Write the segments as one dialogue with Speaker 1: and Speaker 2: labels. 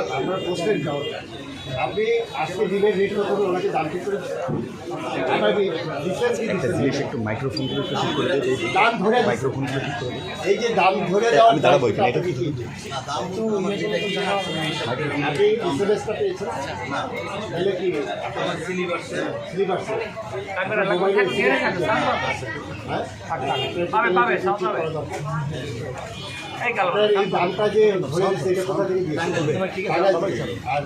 Speaker 1: আপনার প্রশ্নের জবাব। আপনি আজকে দিনের রেট কত ওনাকে দাম ঠিক করে আপনার কি difference কি
Speaker 2: একটা জিনিস একটু মাইক্রোফোনগুলো একটু ঠিক করে
Speaker 1: দাম ধরে
Speaker 2: মাইক্রোফোনগুলো ঠিক করে
Speaker 1: এই যে দাম ধরে
Speaker 2: আমি দাঁড়াবো এখানে, এটা
Speaker 1: কি? আপনি এসএমএসটা পেয়েছেন? তাহলে কি স্লিপার্সে মোবাইলে হ্যাঁ?
Speaker 3: পাবে, পাবে, সব পাবে। এই
Speaker 1: দামটা যে ধরে এটা কোথা থেকে। আর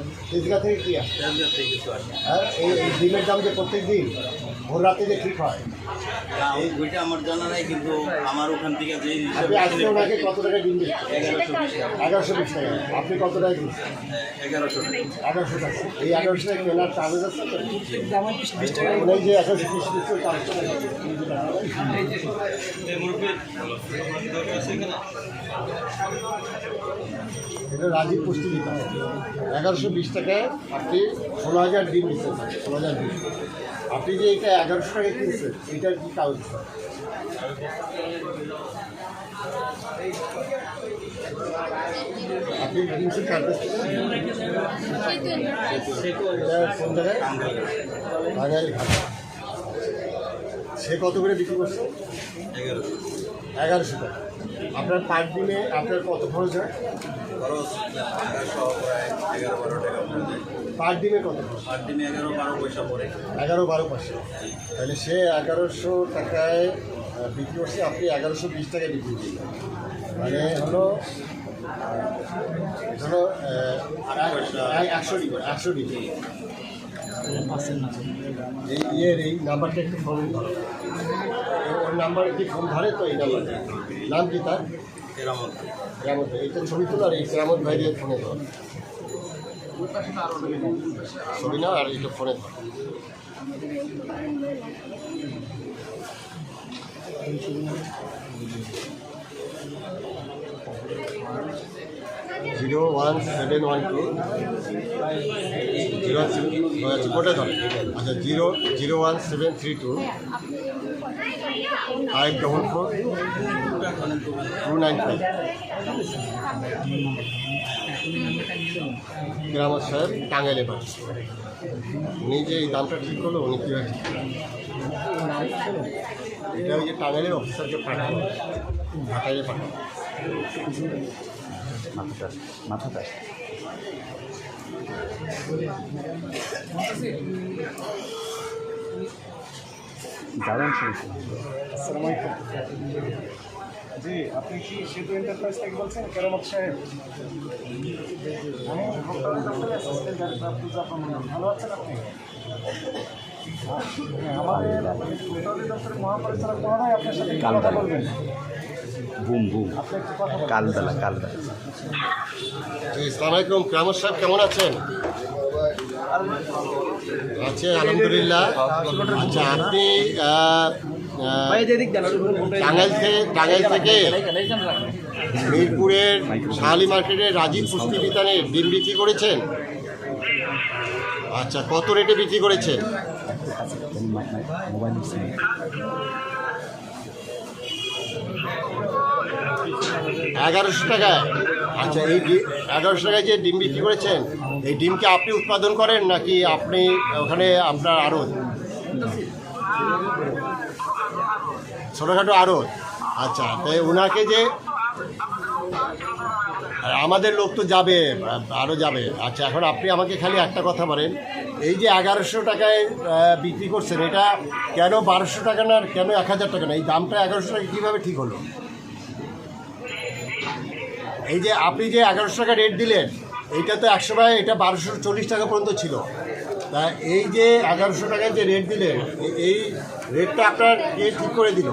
Speaker 1: থেকে কি আসে? হ্যাঁ এই এই ডিমের দাম যে প্রত্যেক দিন ভোর রাতে যে ঠিক হয়?
Speaker 4: না, ওই ওইটা আমার জানা নাই কিন্তু আমার ওখান থেকে যে
Speaker 1: আপনি আজকে ওনাকে কত টাকা ডিম দিচ্ছেন? এগারোশো বিশ টাকা। আপনি কত টাকা দিচ্ছেন?
Speaker 4: এগারোশো
Speaker 1: এগারোশো টাকা। এই এগারোশো টাকা কেনার চার্জেস আছে তো? এই যে এগারোশো বিশ দিচ্ছে চারশো টাকা এটা রাজীব পুষ্টি দিতে এগারোশো বিশ টাকায় আপনি ষোলো হাজার ডিম দিচ্ছেন ষোলো হাজার ডিম। আপনি যে এটা এগারোশো টাকা কিনছেন, এটার কি কাগজ আপনি কিনছেন সে কত করে বিক্রি করছে?
Speaker 4: এগারোশো।
Speaker 1: এগারোশো টাকা। আপনার পার দিনে আপনার কত খরচ হয়?
Speaker 4: খরচ প্রায় এগারো বারো টাকা পড়ে
Speaker 1: পার দিনে কত
Speaker 4: আট দিনে এগারো বারো পয়সা পড়ে।
Speaker 1: এগারো বারো পাঁচশো তাহলে সে এগারোশো টাকায় বিক্রি করছে আপনি এগারোশো বিশ টাকায় বিক্রি করলেন মানে হলো ধরো একশো ডিগ্রি একশো ডিগ্রি এই ইয়ের এই নাম্বারটা একটু ফোন ধরো এ- ওর নাম্বার কি ফোন ধরে? তো এই নাম্বারটা নাম কি তার?
Speaker 4: এরামত
Speaker 1: কেরামত ভাই। এটা ছবি তোলা আর এই কেরামত ভাইয়ের ফোনে ধর। ছবি না আর এটা ফোনে ধর। Zero one seven one two. Zero আচ্ছা কোটা ধর আচ্ছা zero zero one seven three two. Five double four two nine five. Grammar সাহেব টাঙ্গাইলে পাঠান উনি যে এই দামটা ঠিক করল, উনি কীভাবে? এটা ওই যে টাঙ্গাইলের অফিসারকে পাঠাবো ঢাকাইলে পাঠাবো
Speaker 2: মাথাটা মাথাটা। দারুণ শুনছি
Speaker 5: জি আপনি কি সেতু এন্টারপ্রাইজ থেকে বলছেন? কেরামত সাহেব। আমি ভোক্তা আব্দুল ভালো আছেন আপনি? হ্যাঁ, আমাদের ভোক্তা দপ্তরের মহাপরিচালক মহোদয় আপনার সাথে একটু কথা বলবেন।
Speaker 2: Boom boom. কালবেলা কালবেলা।
Speaker 1: ইসলাম আলাইকুম সাহেব কেমন আছেন? আছে আলহামদুলিল্লাহ। আচ্ছা আপনি টাঙ্গাইল থেকে টাঙ্গাইল থেকে মিরপুরের শাহালি মার্কেটে রাজীব পুষ্টি বিতানে ডিম বিক্রি করেছেন? আচ্ছা কত রেটে বিক্রি করেছেন? এগারোশো টাকায়। আচ্ছা এই এগারোশো টাকায় যে ডিম বিক্রি করেছেন? এই ডিমকে আপনি উৎপাদন করেন নাকি আপনি ওখানে আপনার আড়ত? ছোটোখাটো আড়ত। আচ্ছা তাই ওনাকে যে আমাদের লোক তো যাবে আরও যাবে। আচ্ছা এখন আপনি আমাকে খালি একটা কথা বলেন। এই যে এগারোশো টাকায় বিক্রি করছেন, এটা কেন বারোশো টাকা না, কেন এক হাজার টাকা না? এই দামটা এগারোশো টাকা কীভাবে ঠিক হলো? এই যে আপনি যে এগারোশো টাকা রেট দিলেন এইটা তো একসময় এটা বারোশো চল্লিশ টাকা পর্যন্ত ছিল। তা এই যে এগারোশো টাকায় যে রেট দিলেন, এই রেটটা আপনার কে ঠিক করে দিল?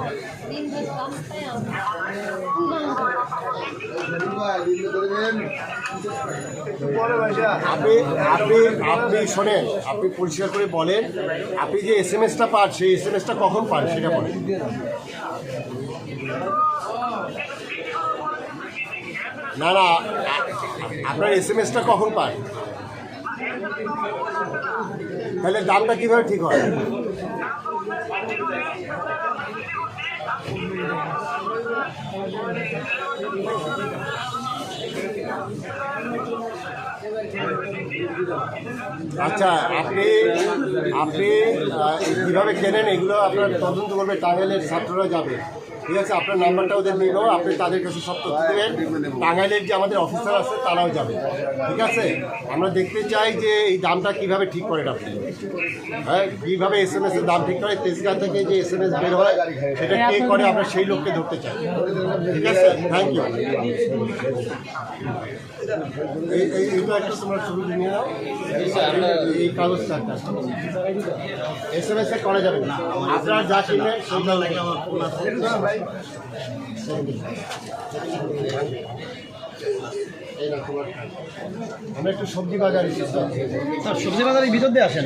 Speaker 1: আপনি আপনি আপনি শোনেন, আপনি পরিষ্কার করে বলেন, আপনি যে এস এম এসটা পান, সেই এস এম এসটা কখন পান, সেটা বলেন। না না আপনার এস এম এসটা কখন পান তাহলে দামটা কীভাবে ঠিক হয়? আচ্ছা আপনি আপনি কীভাবে কেনেন এগুলো আপনার তদন্ত করবে, টাঙ্গাইলের ছাত্ররা যাবে ঠিক আছে, আপনার নাম্বারটা ওদের নিয়ে আপনি তাদের কাছে সব তথ্য দেবেন। টাঙ্গাইলের যে আমাদের অফিসার আছে, তারাও যাবে ঠিক আছে, আমরা দেখতে চাই যে এই দামটা কীভাবে ঠিক করেন আপনি। হ্যাঁ কীভাবে এস এম দাম ঠিক করে তেজগাঁ থেকে যে এস এম এস বের হয়, সেটা কে করে, আমরা সেই লোককে ধরতে চাই। ঠিক আছে থ্যাংক ইউ এইটা একটু তোমরা ছবি নিয়ে নাও। এই কাগজটা একটা এস এম এস এ করা যাবে না। আপনারা যা কিনবেন সেইটা লাগে আমার ফোন আছে। একটু সবজি বাজার
Speaker 5: সবজি বাজারের ভিতর দিয়ে আসেন।